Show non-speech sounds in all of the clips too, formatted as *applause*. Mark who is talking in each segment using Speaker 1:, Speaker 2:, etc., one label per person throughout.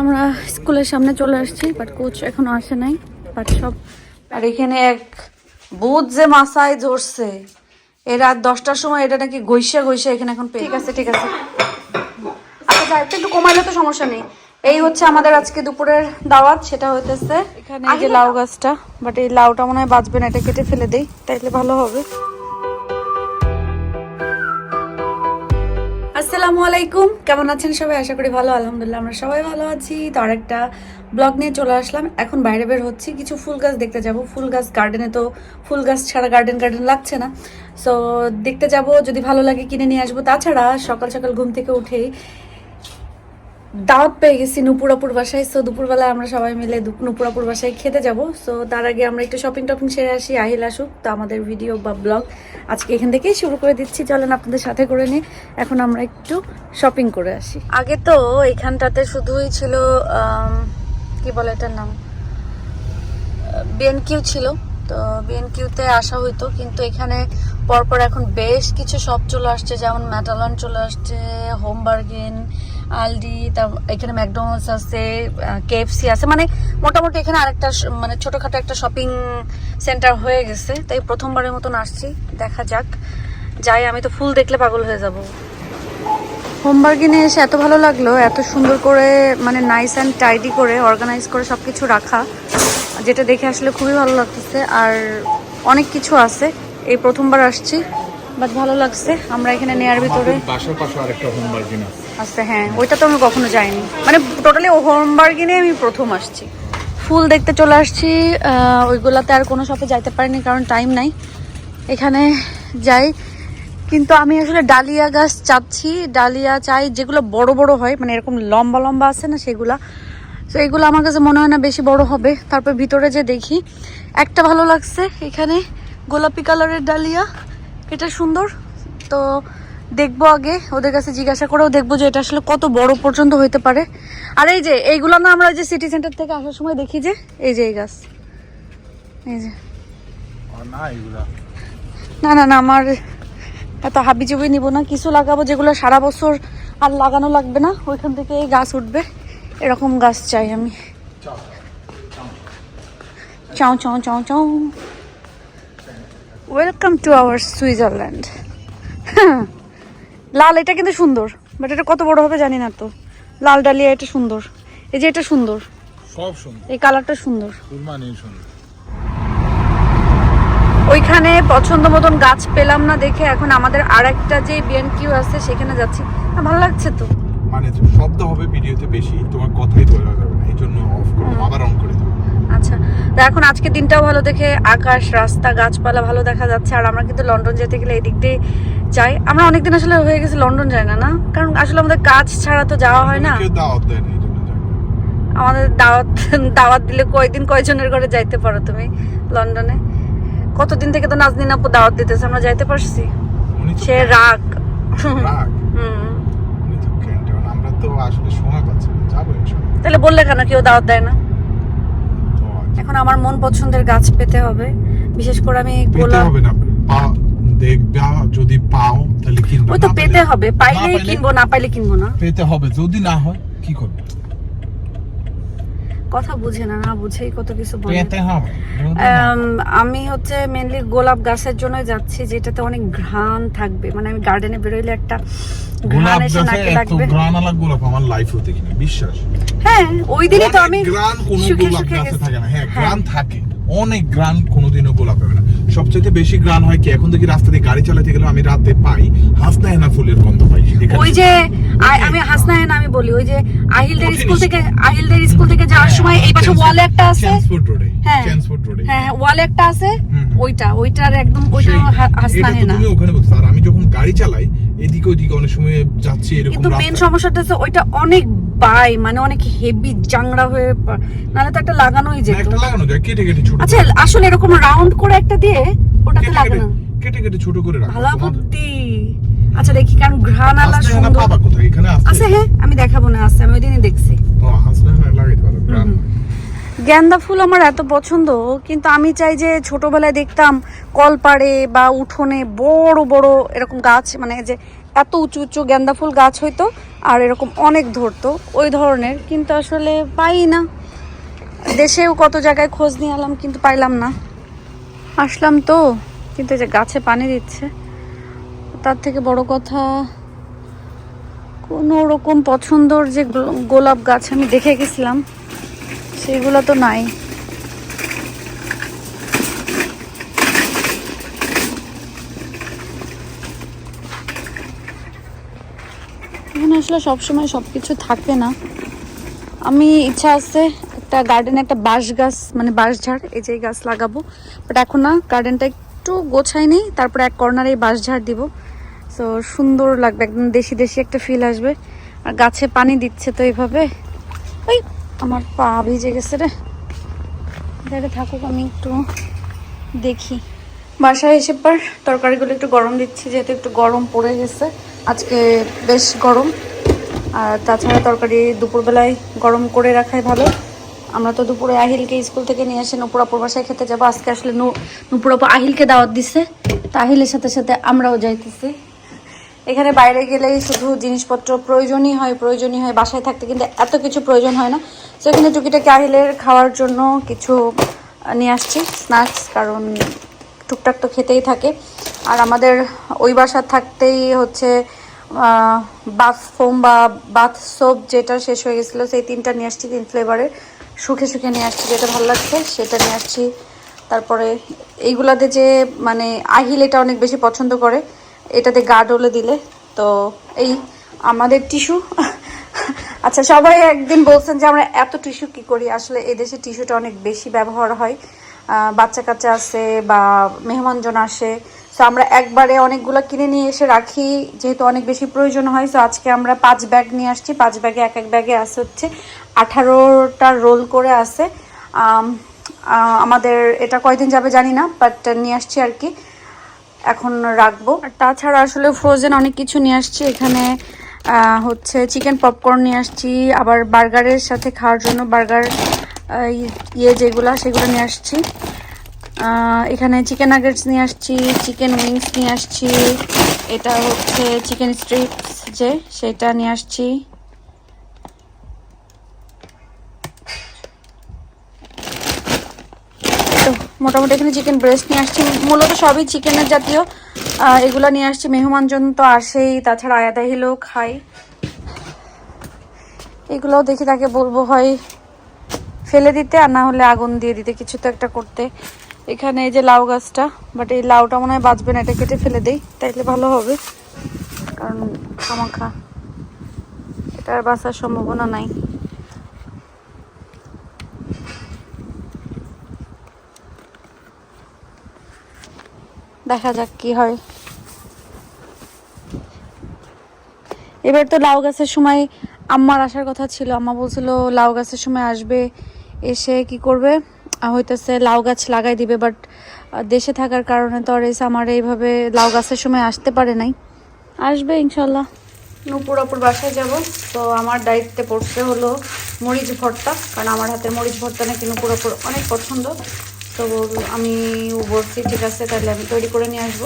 Speaker 1: আমরা স্কুলের সামনে চলে আসছি বাট কোচ এখনও আসে নাই বাট সব আর এখানে এক ভূত যে মাসায় ধরছে এই রাত দশটার সময় এটা নাকি গৈসা গৈসা এখানে এখন পেয়ে- ঠিক আছে ঠিক আছে। আচ্ছা একটু একটু কমাইলে তো সমস্যা নেই। এই হচ্ছে আমাদের আজকে দুপুরের দাওয়াত সেটা হইতেছে এখানে এই যে লাউ গাছটা বাট এই লাউটা মনে হয় বাঁচবে না এটা কেটে ফেলে দেই তাইলে ভালো হবে। আসসালামু আলাইকুম। কেমন আছেন সবাই? আশা করি ভালো, আলহামদুলিল্লাহ আমরা সবাই ভালো আছি। তো আরেকটা ব্লগ নিয়ে চলে আসলাম। এখন বাইরে বের হচ্ছি। কিছু ফুল গাছ দেখতে যাব। ফুল গাছ গার্ডেনে তো ফুল গাছ ছাড়া গার্ডেন গার্ডেন লাগছে না। সো দেখতে যাব। যদি ভালো লাগে কিনে নিয়ে আসব। তাছাড়া সকাল সকাল ঘুম থেকে উঠেই দাওয়াত পেয়ে গেছি নুপুরাপুর বাসায়। সো দুপুরবেলায় আমরা সবাই মিলে নুপুরাপুর বাসায় খেতে যাব। সো তার আগে আমরা একটু শপিং টপিং সেরে আসি। আহিল আসুক, তো আমাদের ভিডিও বা ব্লগ আজকে এখান থেকেই শুরু করে দিচ্ছি। চলেন আপনাদের সাথে করে নিই। এখন আমরা একটু শপিং করে আসি। আগে তো এখানটাতে শুধুই ছিল কি বলে এটার নাম? বিএনকিউ ছিল। তো বিএনকিউতে আসা হইতো, কিন্তু এখানে পরপর এখন বেশ কিছু শপ চলে আসছে। যেমন ম্যাটালন চলে আসছে হোমবার্গেন আলডি তার এখানে ম্যাকডোনাল্ডস আছে কেএফসি আছে মানে মোটামুটি এখানে আরেকটা মানে ছোটখাটো একটা শপিং সেন্টার হয়ে গেছে। তাই প্রথমবারের মতন আসছি, দেখা যাক। যাই, আমি তো ফুল দেখলে পাগল হয়ে যাব। হোমবার্গিনে এসে এত ভালো লাগল, এত সুন্দর করে মানে নাইস অ্যান্ড টাইডি করে অর্গানাইজ করে সব কিছু রাখা, যেটা দেখে আসলে খুবই ভালো লাগতেছে। আর অনেক কিছু আছে। এই প্রথমবার আসছি। বাট ভালো লাগছে। আমরা এখানে নেয়ার ভিতরে।
Speaker 2: পাশে আরেকটা হোমবার্গিন আছে।
Speaker 1: আচ্ছা হ্যাঁ। ওইটা তো আমি কখনো যাইনি। মানে টোটালি হোমবার্গিনে আমি প্রথম আসছি। ফুল দেখতে চলে আসছি। ওইগুলাতে আর কোনো শপে যাইতে পারিনি কারণ টাইম নাই। এখানে যাই। কিন্তু আমি আসলে ডালিয়া গাছ চাচ্ছি। ডালিয়া চাই যেগুলো বড় বড় হয় মানে এরকম লম্বা লম্বা আছে না সেগুলা। তো এগুলো আমার কাছে মনে হয় না বেশি বড় হবে। তারপর ভিতরে যে দেখি একটা ভালো লাগছে এখানে। গোলাপি কালারের ডালিয়া। এটা সুন্দর। তো দেখব আগে ওদের কাছে জিজ্ঞাসা করেও দেখব যে এটা আসলে কত বড় পর্যন্ত হইতে পারে। আর এই যে এইগুলো না আমরা যে সিটি সেন্টার থেকে আসার সময় দেখি যে এই যে এই গাছ। এই যে।
Speaker 2: না
Speaker 1: না না আমার এত হাবি জবি নিব না। কিছু লাগাবো যেগুলো সারা বছর আর লাগানো লাগবে না ওইখান থেকে এই গাছ উঠবে। এরকম গাছ চাই আমি। Ciao ciao ciao ciao. Welcome to our Switzerland লাল এটা কিন্তু সুন্দর বাট এটা কত বড় হবে জানি না তো। লাল ডালিয়া এটা সুন্দর। এই যে এটা সুন্দর।
Speaker 2: সব সুন্দর।
Speaker 1: এই কালারটা সুন্দর। ওইখানে পছন্দ মতন গাছ পেলাম না দেখে এখন আমাদের আর একটা যে বিএনকিউ আছে সেখানে যাচ্ছি। ভালো লাগছে তো।
Speaker 2: মানে শব্দ হবে ভিডিওতে বেশি তোমার কথাই বোঝা যাবে না এই জন্য অফ করো আবার অন করে।
Speaker 1: আচ্ছা তো এখন আজকে দিনটাও ভালো দেখে আকাশ রাস্তা গাছপালা ভালো দেখা যাচ্ছে আর আমরা কিন্তু লন্ডন যেতে গেলে এই দিক দিয়ে যাই। আমরা অনেকদিন আসলে হয়ে গেছে লন্ডন যাই না না? কারণ আসলে আমাদের কাজ ছাড়া তো যাওয়া হয় না। আমাদের দাওয়াত দাওয়াত দিলে কয়দিন কয়জনের ঘরে যাইতে পারো তুমি লন্ডনে? কতদিন থেকে তো নাজনিন আপু দাওয়াত দিতেছে আমরা যাইতে পারছি? সে রাগ।
Speaker 2: আমরা তো আসলে সময় পাচ্ছি যাব
Speaker 1: তাহলে বললে কেন কেউ দাওয়াত দেয় না? এখন আমার মন পছন্দের গাছ পেতে হবে। বিশেষ করে আমি গোলাপ
Speaker 2: হবে না। দেখবা যদি পাও তাহলে কিনবা।
Speaker 1: ওই তো পেতে হবে। পাইলেই
Speaker 2: পাইলে
Speaker 1: কিনবো না পাইলে কিনবো না।
Speaker 2: পেতে হবে। যদি না হয় কি করবে?
Speaker 1: কথা বুঝে না না বুঝেই কত কিছু বলে। আম, হচ্ছে মেনলি গোলাপ গাছের জন্য যাচ্ছি যেটাতে অনেক ঘ্রাণ থাকবে। মানে আমি গার্ডেনে বেরোইলে একটা ঘ্রাণ এসে নাকে লাগবে।
Speaker 2: গ্রানালা গোলাপ আমার লাইফ হতে কিনা বিশ্বাস?
Speaker 1: হ্যাঁ ওই দিনই তো আমি
Speaker 2: ঘ্রাণ কোনো গোলাপ গাছে থাকে না। হ্যাঁ। ঘ্রাণ থাকে। অনেক গ্রান কোনোদিনও গোলাপ হবে না। সবচেয়ে বেশি গ্রান হয় কি? এখন দেখি রাস্তা দিয়ে গাড়ি চালাতে গেলে আমি রাতে পাই হাসনা হেনা ফুলের গন্ধ পাই
Speaker 1: ওই যে আমি হাসনায়ন আমি বলি ওই যে আহিলদের স্কুল। থেকে আহিলদের স্কুল থেকে যাওয়ার সময় এই পাশে ওয়ালে একটা আছে।
Speaker 2: ট্রান্সপোর্ট রোডে
Speaker 1: হ্যাঁ
Speaker 2: ট্রান্সপোর্ট রোডে
Speaker 1: হ্যাঁ ওয়ালে একটা আছে। ওইটা ওইটার একদম ওইটা
Speaker 2: তো
Speaker 1: হাসনাহেনা
Speaker 2: তুমি ওখানে বলছো। আর আমি যখন গাড়ি চালাই এদিকে ওইদিকে অনেক সময় যাচ্ছি এরকম
Speaker 1: কিন্তু মেন সমস্যাটা হচ্ছে ওইটা অনেক বাই মানে অনেক হেভি জাংড়া হয়ে নাহলে তো একটা লাগানোই যেত।
Speaker 2: একটা লাগানো যায় কেটে কেটে ছোট
Speaker 1: আচ্ছা আসলে এরকম রাউন্ড করে একটা দিয়ে ওটাতে লাগানো।
Speaker 2: কেটে- কেটে ছোট করে রাখো
Speaker 1: ভালো বুদ্ধি। আচ্ছা দেখি কারণ
Speaker 2: হাসনা হেনা
Speaker 1: সুন্দর আছে হ্যাঁ আমি দেখাবো না আছে আমি ওই দিনই দেখছি। গেন্দা ফুল আমার এত পছন্দ কিন্তু আমি চাই যে ছোটবেলায় দেখতাম কলপাড়ে বা উঠোনে বড় বড় এরকম গাছ মানে যে এত উঁচু উঁচু গেন্দা ফুল গাছ হইতো, আর এরকম অনেক ধরতো, ওই ধরনের, কিন্তু আসলে পাই না। দেশেও কত জায়গায় খোঁজ নিয়ে এলাম, কিন্তু পাইলাম না। আসলাম তো, কিন্তু যে গাছে পানি দিচ্ছে, তার থেকে বড় কথা, কোনো রকম পছন্দর যে গোলাপ গাছ আমি দেখে গেছিলাম, সেগুলো তো নাই। আসলে সবসময় সব কিছু থাকে না। আমি ইচ্ছা আছে একটা গার্ডেনে একটা বাঁশ গাছ মানে বাঁশ ঝাড়, এই যে গাছ লাগাবো। বাট এখন না গার্ডেনটা একটু গোছাই নেই, তারপরে এক কর্নারে এই বাঁশ ঝাড় দিব। তো সুন্দর লাগবে, একদম দেশি দেশি একটা ফিল আসবে। আর গাছে পানি দিচ্ছে তো এইভাবে। ওই, আমার পা ভিজে গেছে রে। দেখে থাকুক, আমি একটু দেখি। বাসায় এসে পর তরকারিগুলো একটু গরম দিচ্ছি, যেহেতু একটু গরম পড়ে গেছে। আজকে বেশ গরম। আর তাছাড়া তরকারি দুপুরবেলায় গরম করে রাখাই ভালো। আমরা তো দুপুরে আহিলকে স্কুল থেকে নিয়ে এসে নুপুরাপুর বাসায় খেতে যাব। আজকে আসলে নুপুরাপু আহিলকে দাওয়াত দিছে। তা আহিলের সাথে সাথে আমরাও যাইতেছি। এখানে বাইরে গেলেই শুধু জিনিসপত্র প্রয়োজনই হয় প্রয়োজনই হয়, বাসায় থাকতে কিন্তু এত কিছু প্রয়োজন হয় না। তো এখানে টুকিটাকি আহিলের খাওয়ার জন্য কিছু নিয়ে আসছি স্ন্যাক্স কারণ টুকটাক তো খেতেই থাকে। আর আমাদের ওই বাসা থাকতেই হচ্ছে বাথ ফোম বা বাথ সোপ যেটা শেষ হয়ে গেছিল, সেই তিনটা নিয়ে আসছি তিন ফ্লেভারের শুকে শুকে নিয়ে আসছি, যেটা ভালো লাগছে, সেটা নিয়ে আসছি। তারপরে এইগুলাতে যে মানে আহিল এটা অনেক বেশি পছন্দ করে, এটাতে গা ডলে দিলে। তো এই আমাদের টিস্যু। *laughs* আচ্ছা সবাই একদিন বলছেন যে আমরা এত টিস্যু কি করি? আসলে এদেশে টিস্যুটা অনেক বেশি ব্যবহার হয়। বাচ্চা কাচ্চা আসে বা মেহমানজন আসে তো আমরা একবারে অনেকগুলো কিনে নিয়ে এসে রাখি যেহেতু অনেক বেশি প্রয়োজন হয় তো আজকে আমরা পাঁচ ব্যাগ নিয়ে আসছি। পাঁচ ব্যাগে এক এক ব্যাগে আছে হচ্ছে আঠারোটা রোল করে আহ, আমাদের এটা কয়দিন যাবে জানি না বাট নিয়ে আসছি আর কি। এখন রাখব। আর তাছাড়া আসলে ফ্রোজেন অনেক কিছু নিয়ে আসছি। এখানে হচ্ছে চিকেন পপকর্ন নিয়ে আসছি আবার বার্গারের সাথে খাওয়ার জন্য বার্গার ইয়ে যেগুলো সেগুলো নিয়ে আসছি। এখানে চিকেন নাগেটস নিয়ে আসছি চিকেন উইংস নিয়ে আসছি, এটা হচ্ছে চিকেন স্ট্রিপস যে, সেটা নিয়ে আসছি। মোটামুটি এখানে চিকেন ব্রেস্ট নিয়ে আসছি, মূলত সবই চিকেনের জাতীয়। এগুলা নিয়ে আসছি মেহমানজন তো আসেই, তাছাড়া আয়াদা হিলেও খাই এগুলোও দেখি তাকে বলব, হয় ফেলে দিতে আর না হলে আগুন দিয়ে দিতে, কিছু তো একটা করতে। এখানে এই যে লাউ গাছটা বাট এই লাউটা মনে হয় বাঁচবে না, এটা কেটে ফেলে দেই, তাইলে ভালো হবে। কারণ খামাখা এটার বাঁচার সম্ভাবনা নাই। দেখা যাক কি হয়। এবার তো লাউ গাছের সময় আম্মার আসার কথা ছিল। আম্মা বলছিল, লাউ গাছের সময় আসবে, এসে কি করবে? হইতেছে লাউ গাছ লাগাই দিবে বাট দেশে থাকার কারণে তো আর এসে আমার এইভাবে লাউ গাছের সময় আসতে পারে নাই। আসবে ইনশাল্লাহ। নুপুরাপুর বাসায় যাব। তো আমার দায়িত্বে পড়তে হলো মরিচ ভর্তা কারণ আমার হাতে মরিচ ভর্তা নাকি নুপুরাপুর অনেক পছন্দ। তো আমি বলছি ঠিক আছে তাহলে আমি তৈরি করে নিয়ে আসব।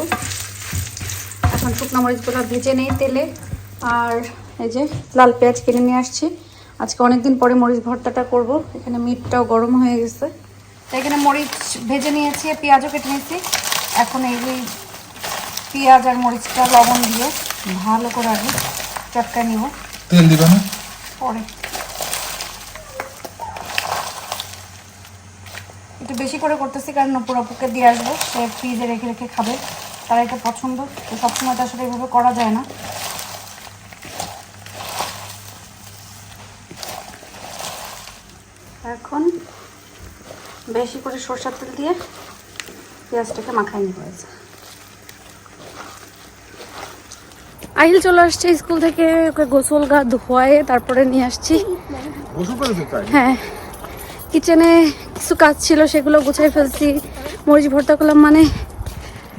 Speaker 1: এখন শুকনো মরিচগুলো ভেজে নেই তেলে। আর এই যে লাল পেঁয়াজ কিনে নিয়ে আসছি। আজকে অনেকদিন পরে মরিচ ভর্তাটা করব। এখানে মিটটাও গরম হয়ে গেছে। তো এখানে মরিচ ভেজে নিয়েছি পেঁয়াজও কেটে নিয়েছি। এখন এই যে পেঁয়াজ আর মরিচটা লবণ দিয়ে ভালো করে আগে চটকা নিব।
Speaker 2: তেল দিবে না?
Speaker 1: পরে। একটু বেশি করে করতেছি কারণ পুরোপুকে দিয়ে আসব। সে ফ্রিজে রেখে রেখে খাবে। তারা এটা পছন্দ। তো সবসময় তো আসলে এইভাবে করা যায় না এখন বেশি করে সরষার তেল দিয়ে পেঁয়াজটাকে মাখাই নিতে হয়েছে আহিল চলে আসছে স্কুল থেকে ওকে গোসল গা ধোয়ায়ে তারপরে নিয়ে আসছি। হ্যাঁ। কিচেনে কিছু কাজ ছিল সেগুলো গুছাই ফেলছি। মরিচ ভর্তা করলাম মানে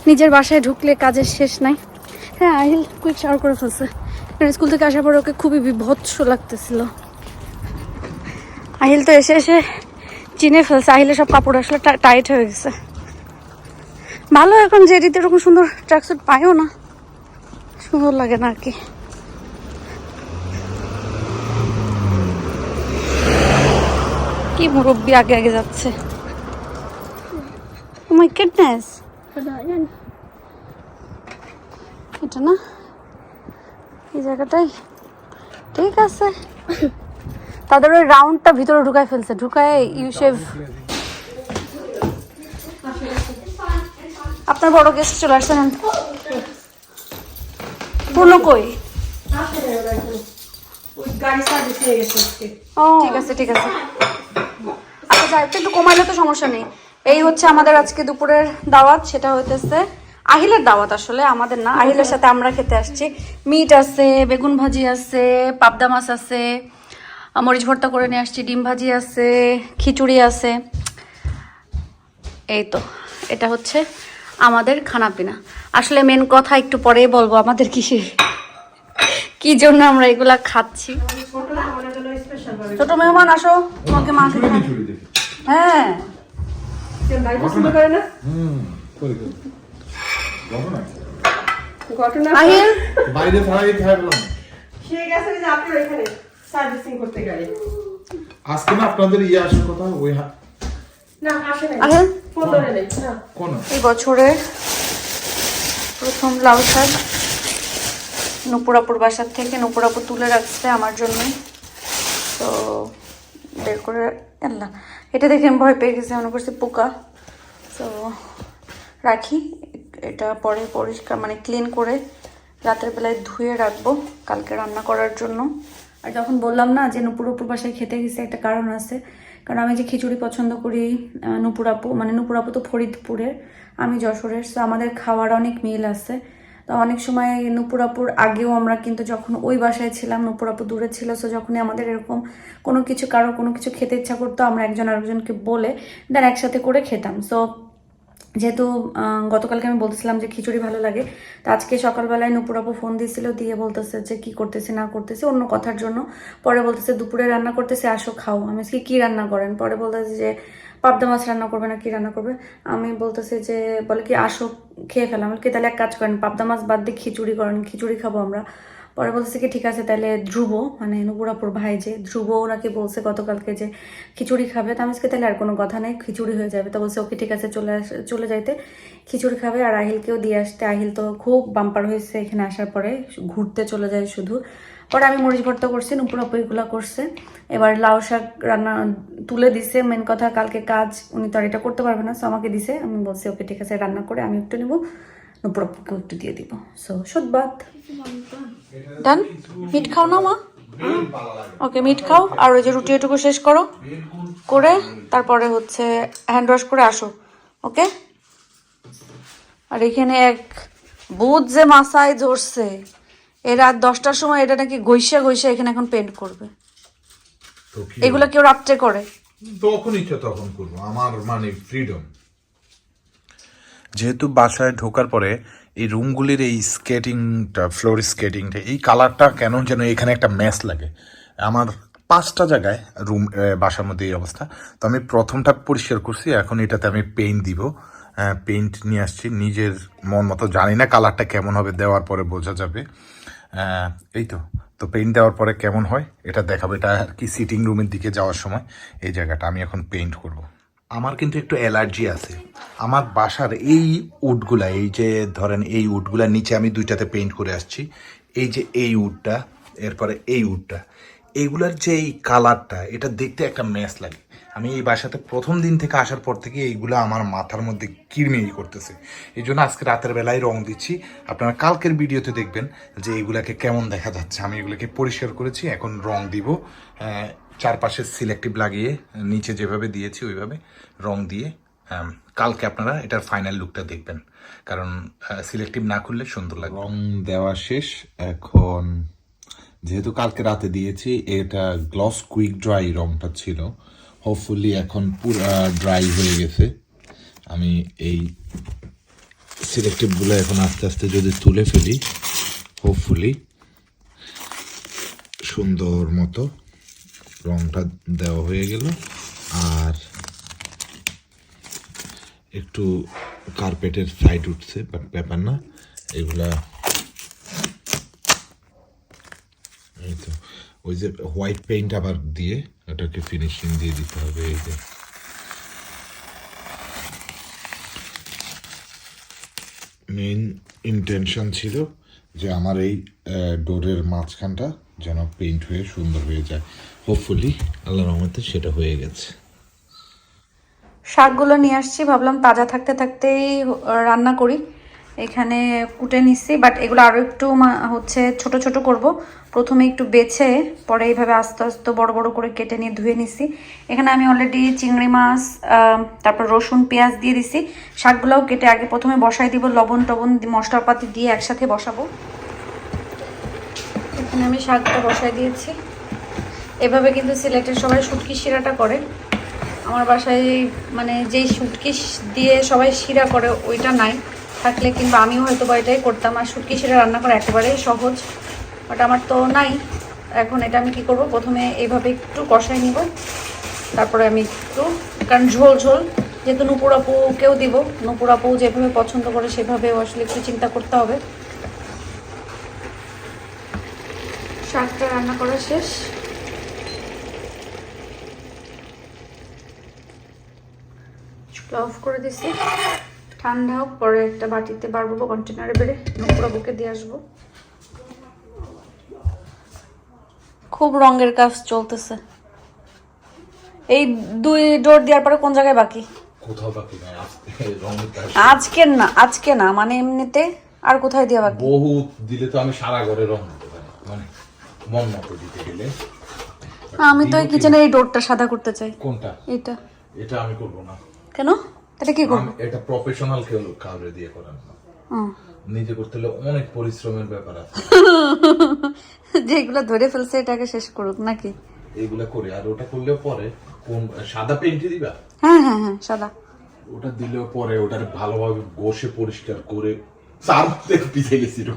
Speaker 1: নিজের বাসায় ঢুকলে কাজের শেষ নাই। হ্যাঁ আহিল কুইক শাওয়ার করে ফেলছে। কারণ স্কুল থেকে আসার পর ওকে খুবই বিভৎস লাগতেছিল। আহিল তো এসে এসে চিনে ফেলছে, আহিলে সব কাপড় আসলে টাইট হয়ে গেছে। ভালো এখন রীতি এরকম সুন্দর ট্র্যাকস্যুট পাইও না। সুন্দর লাগে না আর কি। কি মুরব্বী আগে আগে যাচ্ছে। my goodness. এটা না? এই জায়গাটাই। ঠিক আছে। তাদের ওই রাউন্ডটা ভিতরে ঢুকায় ফেলছে, ঢুকায় ইউসেফ। আপনার বড় গেস্ট চলে আসছেন পূর্ণ কই? ঠিক আছে ঠিক আছে। আচ্ছা একটু কমাইলে তো সমস্যা নেই। এই হচ্ছে আমাদের আজকে দুপুরের দাওয়াত, সেটা আহিলের দাওয়াত আসলে, আমাদের না। আহিলের সাথে আমরা খেতে আসছি। মিট আছে, বেগুন ভাজি আছে, পাবদা মাছ আছে। মরিচ ভর্তা করে নিয়ে আসছি ডিম ভাজি আছে খিচুড়ি আছে। এই তো এটা হচ্ছে আমাদের খানা পিনা আসলে মেন কথা একটু পরেই বলব আমাদের কিসে কি জন্য আমরা এগুলা খাচ্ছি। ছোট মেহমান আসো। তোমাকে মা হ্যাঁ।
Speaker 3: ঘটনা
Speaker 4: বাইরে খাই
Speaker 3: সে গেছে যে আপনার এখানে সার্ভিসিং করতে গেলে।
Speaker 4: আজকে না আপনাদের ইয়ে আসার কথা ওই
Speaker 3: না আসে না।
Speaker 4: কোন?
Speaker 1: এই বছরের প্রথম লাউ শাক। নুপুরাপুর বাসার থেকে নুপুরাপুর তুলে রাখছে আমার জন্য। তো বের করে আল্লাহ এটা দেখে আমি ভয় পেয়ে গেছি মনে করছি পোকা। তো রাখি এটা পরে পরিষ্কার মানে ক্লিন করে রাতের বেলায় ধুয়ে রাখব কালকে রান্না করার জন্য। আর যখন বললাম না যে নুপুর উপর বাসায় খেতে গেছে, একটা কারণ আছে। কারণ আমি যে খিচুড়ি পছন্দ করি নুপুর আপু মানে নুপুর আপু তো ফরিদপুরের, আমি যশোরের তো আমাদের খাওয়ার অনেক মিল আছে। তো অনেক সময় নুপুরাপুর আগেও আমরা কিন্তু যখন ওই বাসায় ছিলাম নুপুরাপুর দূরে ছিল সো যখনই আমাদের এরকম কোনো কিছু, কারও কোনো কিছু খেতে ইচ্ছা করতো, আমরা একজন আরেকজনকে বলে দেন একসাথে করে খেতাম। সো যেহেতু গতকালকে আমি বলতেছিলাম যে খিচুড়ি ভালো লাগে, তো আজকে সকালবেলায় নুপুর আপু ফোন দিয়েছিল, দিয়ে বলতেছে যে কি করতেছে, না করতেছে, অন্য কথার জন্য। পরে বলতেছে, দুপুরে রান্না করতেছে, আসো খাও। আমি আজকে কী রান্না করেন? পরে বলতেছে যে, পাবদা মাছ রান্না করবে না, কি রান্না করবে? আমি বলতেছি যে, বলে কি, আসো, খেয়ে ফেলাম কি, তাহলে এক কাজ করেন, পাবদা মাছ বাদ দিয়ে খিচুড়ি করেন, খিচুড়ি খাব আমরা। পরে বলতেছে কি, ঠিক আছে, তাহলে ধ্রুব মানে নুপুরাপুর ভাই যে, ধ্রুব নাকি বলছে গতকালকে যে, খিচুড়ি খাবে। তো আমি তাহলে আর কোনো কথা নেই, খিচুড়ি হয়ে যাবে। তো বলছে, ওকে, ঠিক আছে, চলে আস, চলে যাইতে। খিচুড়ি খাবে আর আহিলকেও দিয়ে আসতে। আহিল তো খুব বাম্পার হয়েছে এখানে আসার পরে, ঘুরতে চলে যায় শুধু। পরে আমি মরিচ ভর্তা করছি, নুপুরাপু এগুলো করছে। এবার লাউ শাক রান্না তুলে দিছে। মেন কথা, কালকে কাজ, উনি তো আর এটা করতে পারবে না সো আমাকে দিছে। আমি বলছি, ওকে, ঠিক আছে, রান্না করে আমি একটু নেব নুপুরাপুকেও একটু দিয়ে দিব। সো সুদবাদ। ডান? মিট খাও না মা? ওকে মিট খাও। আর ওই যে রুটি এটুকু শেষ করো। করে তারপরে হচ্ছে হ্যান্ড ওয়াশ করে আসো ওকে? আর এখানে এক বুধ যে মাসায় ধরছে এই রাত দশটার সময় এটা নাকি গৈসা গৈসা এখানে এখন পেন্ট করবে। এগুলো কেউ রাত্রে করে।
Speaker 4: তখন ইচ্ছা তখন করব। আমার মানে ফ্রিডম
Speaker 2: যেহেতু বাসায় ঢোকার পরে এই রুমগুলির এই স্কেটিংটা ফ্লোর স্কেটিংটা এই কালারটা কেন যেন এখানে একটা ম্যাচ লাগে। আমার পাঁচটা জায়গায় রুম বাসার মধ্যে এই অবস্থা। তো আমি প্রথমটা পরিষ্কার করছি এখন এটাতে আমি পেইন্ট দিব। পেইন্ট নিয়ে আসছি। নিজের মন মতো জানি না কালারটা কেমন হবে দেওয়ার পরে বোঝা যাবে। আহ, এই তো। তো পেইন্ট দেওয়ার পরে কেমন হয় এটা দেখাবো। এটা আর কি সিটিং রুমের দিকে যাওয়ার সময় এই জায়গাটা আমি এখন পেইন্ট করব। আমার কিন্তু একটু অ্যালার্জি আছে। আমার বাসার এই উডগুলা এই যে ধরেন এই উডগুলার নিচে আমি দুইটাতে পেইন্ট করে আসছি, এই যে এই উডটা এরপরে এই উডটা এইগুলার যে এই কালারটা এটা দেখতে একটা ম্যাচ লাগে। আমি এই বাসাতে প্রথম দিন থেকে আসার পর থেকে এইগুলো আমার মাথার মধ্যে কিরমিরি করতেছে। এই জন্য আজকে রাতের বেলায় রং দিচ্ছি। আপনারা কালকের ভিডিওতে দেখবেন যে এইগুলাকে কেমন দেখা যাচ্ছে। আমি এগুলোকে পরিষ্কার করেছি, এখন রং দিব। চারপাশে সিলেক্টিভ লাগিয়ে নিচে যেভাবে দিয়েছি ওইভাবে রং দিয়ে আম, কালকে আপনারা এটার ফাইনাল লুকটা দেখবেন। কারণ সিলেক্টিভ না করলে সুন্দর লাগবে।
Speaker 4: রং দেওয়া শেষ। এখন যেহেতু কালকে রাতে দিয়েছি এটা গ্লস কুইক ড্রাই রংটা ছিল। হোপফুলি এখন পুরো ড্রাই হয়ে গেছে। আমি এই সিলেক্টিভগুলো এখন আস্তে আস্তে যদি তুলে ফেলি হোপফুলি সুন্দর মতো রংটা দেওয়া হয়ে গেল। আর একটু কার্পেটের সাইড উঠছে, বাট ব্যাপার না, এগুলা এই তো।
Speaker 2: ওই যে হোয়াইট পেইন্ট আবার দিয়ে ওটাকে ফিনিশিং দিয়ে দিতে হবে, এই যে। মেইন ইন্টেনশন ছিল যে আমার এই ডোরের মাঝখানটা যেন পেইন্ট হয়ে সুন্দর হয়ে যায়। হোপফুলি আল্লাহ রহমতে সেটা হয়ে গেছে।
Speaker 1: শাকগুলো নিয়ে আসছি, ভাবলাম তাজা থাকতে থাকতেই রান্না করি। এখানে কুটে নিচ্ছি বাট এগুলো আরও একটু হচ্ছে ছোট ছোট করব। প্রথমে একটু বেছে, পরে এইভাবে আস্তে আস্তে বড় বড় করে কেটে নিয়ে ধুয়ে নিচ্ছি এখানে আমি অলরেডি চিংড়ি মাছ তারপর রসুন, পেঁয়াজ দিয়ে দিছি। শাকগুলোও কেটে আগে প্রথমে বসাই দিব, লবণ টবণ, মশলাপাতি দিয়ে একসাথে বসাবো। এখানে আমি শাকটা বসাই দিয়েছি। এভাবে কিন্তু সিলেটের সবাই শুটকি শিরাটা করে। আমার বাসায় মানে যেই শুটকি দিয়ে সবাই শিরা করে, ওইটা নাই। থাকলে কিংবা আমিও হয়তো বা এটাই করতাম। আর শুটকি সেটা রান্না করা একেবারেই সহজ বাট আমার তো নাই। এখন এটা আমি কি করব? প্রথমে এইভাবে একটু কষাই নিব। তারপরে আমি একটু, কারণ ঝোল ঝোল যেহেতু নুপুর আপুকেও দিব, নুপুর আপু যেভাবে পছন্দ করে সেভাবেও আসলে একটু চিন্তা করতে হবে। শাকটা রান্না করা শেষ। অফ করে দিছি। ঠান্ডা হোক পরে একটা বাটিতে বাড়বো কন্টেনারে বেড়ে নোংরা বুকে দিয়ে আসব। খুব রঙের কাজ চলতেছে। এই দুই ডোর দেওয়ার পরে কোন জায়গায় বাকি?
Speaker 2: আজকে
Speaker 1: আজকের না আজকে না মানে এমনিতে আর কোথায় দেওয়া বাকি?
Speaker 2: বহুত দিলে তো আমি সারা ঘরে রং দিতে পারি মানে মন মতো দিতে গেলে।
Speaker 1: আমি তো এই কিচেনের এই ডোরটা সাদা করতে চাই।
Speaker 2: কোনটা?
Speaker 1: এটা।
Speaker 2: এটা আমি করব না।
Speaker 1: কেন? এটা কি করব
Speaker 2: এটা প্রফেশনাল কেউ কাউরে দিয়ে করান না নিজে করতে হলে অনেক পরিশ্রমের ব্যাপার আছে
Speaker 1: যেগুলো ধরে ফেলছে এটাকে শেষ করুক নাকি
Speaker 2: এইগুলা করে আর ওটা করলেও পরে কোন সাদা পেইন্টই দিবা
Speaker 1: হ্যাঁ হ্যাঁ হ্যাঁ সাদা
Speaker 2: ওটা দিলেও পরে ওটার ভালোভাবে ঘষে পরিষ্কার করে চার মধ্যে পিছিয়ে গেছিল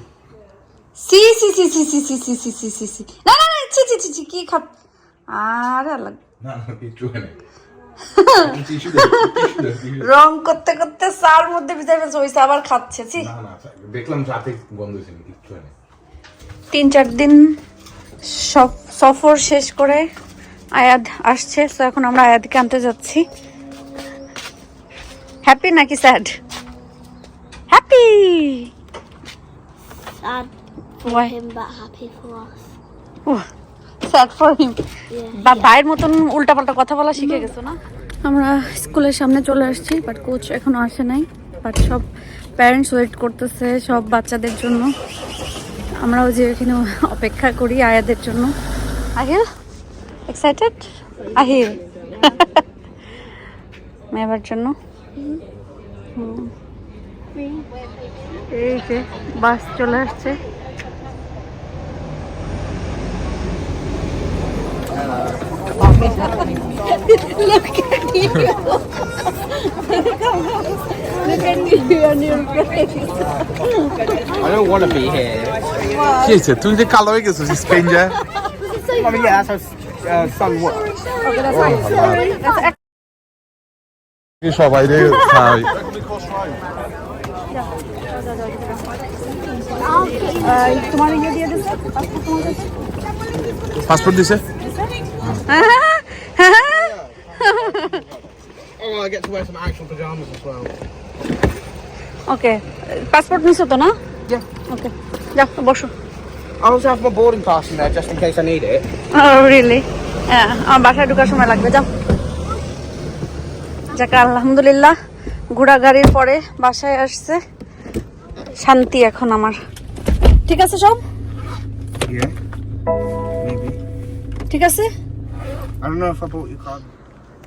Speaker 1: সি সি সি সি সি সি সি সি সি সি সি না না না ছি ছি ছি কি খাপ আর আলাগ
Speaker 2: না না কিছু হয় না *laughs*
Speaker 1: রং করতে করতে সার মধ্যে ভিজাই ফেলছে ওই আবার খাচ্ছে ছি।
Speaker 2: না না দেখলাম রাতে গন্ধ ছিল কিচ্ছু হয় না।
Speaker 1: তিন চার দিন সফ- সফর শেষ করে আয়াদ আসছে তো এখন আমরা আয়াদকে আনতে যাচ্ছি। হ্যাপি নাকি sad happy
Speaker 5: Sad for him, but happy for us.
Speaker 1: Sad for
Speaker 5: him
Speaker 1: বা ভাইয়ের মতন উল্টাপাল্টা কথা বলা শিখে গেছো না? আমরা স্কুলের সামনে চলে আসছি বাট কোচ এখনও আসে নাই বাট সব প্যারেন্টস ওয়েট করতেছে সব বাচ্চাদের জন্য। আমরাও যে এখানে অপেক্ষা করি আয়াদের জন্য। আহিল? এক্সাইটেড আহিল। মেয়েবার জন্য? এই যে বাস চলে আসছে। Look at you. Look at you and your face.
Speaker 6: I don't want to be here.
Speaker 7: What? Yes, tu de calor que isso se
Speaker 6: penja. Mommy, yeah, that's uh, sun what? Okay, that's fine. Sorry.
Speaker 7: That's সবাই রে খাই
Speaker 1: তোমার ইয়ে দিয়ে দিছে
Speaker 7: passport দিছে
Speaker 6: Oh, I get to wear some actual pajamas as well.
Speaker 1: Okay passport নিছো তো না ওকে যাও বসো।
Speaker 6: I also have my boarding pass in there just in case I need it.
Speaker 1: Really হ্যাঁ আমার বাসায় ঢোকার সময় লাগবে যাও। যাক আলহামদুলিল্লাহ ঘোড়া গাড়ির পরে বাসায় আসছে। শান্তি এখন আমার। ঠিক আছে সব? ঠিক আছে?
Speaker 6: I don't know if I bought your card.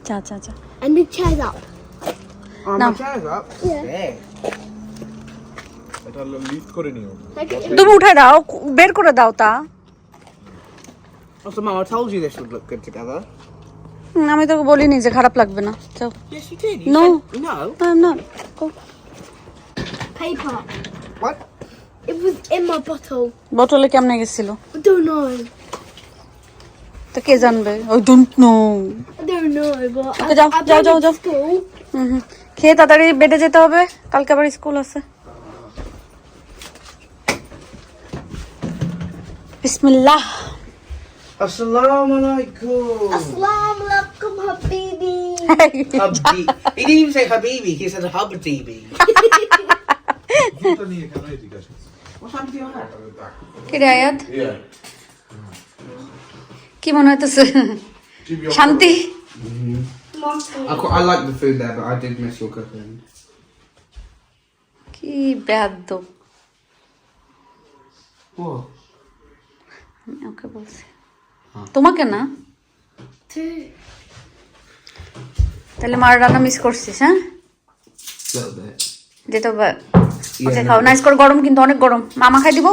Speaker 1: যা যা যা
Speaker 5: And the chair's up.
Speaker 6: Oh,
Speaker 1: No.
Speaker 6: my chair's up. Yeah.
Speaker 7: এটা লিফট করে নিও
Speaker 1: তুমি উঠে দাও বের করে দাও তা
Speaker 6: Also, Mum, I told you this would look good together.
Speaker 1: আমি তোকে বলিনি যে খারাপ লাগবে না যাও
Speaker 6: Yes, you did. You
Speaker 1: No.
Speaker 6: said no.
Speaker 1: না
Speaker 5: paper.
Speaker 6: What?
Speaker 5: It was in my bottle.
Speaker 1: বোতলে কেমনে গেছিল
Speaker 5: I don't know.
Speaker 1: তো কে জানবে ওই don't know
Speaker 5: I don't know, but
Speaker 1: Okay,
Speaker 5: I,
Speaker 1: যাও,
Speaker 5: I
Speaker 1: যাও,
Speaker 5: brought
Speaker 1: যাও,
Speaker 5: it to
Speaker 1: যাও।
Speaker 5: school.
Speaker 1: হুম হুম খেয়ে তাড়াতাড়ি বেডে যেতে হবে কালকে আবার স্কুল আছে বিসমিল্লাহ
Speaker 6: Assalamu alaikum.
Speaker 5: Assalamu alaikum, habibi.
Speaker 6: Habibi. He didn't even say habibi, he said habdibi. What happened to your hat?
Speaker 1: কি মনে হইতেছে? শান্তি?
Speaker 6: I, qu- I like the food there, but I did miss your cooking.
Speaker 1: কি ব্যাদ্য
Speaker 6: What?
Speaker 1: আমি ওকে বলছি। তোমাকে না? তাহলে মার রান্না মিস করছিস হ্যাঁ?
Speaker 6: Little bit.
Speaker 1: যেটা. খাও। নাইস করে গরম কিন্তু অনেক গরম। মামা খাই দিব?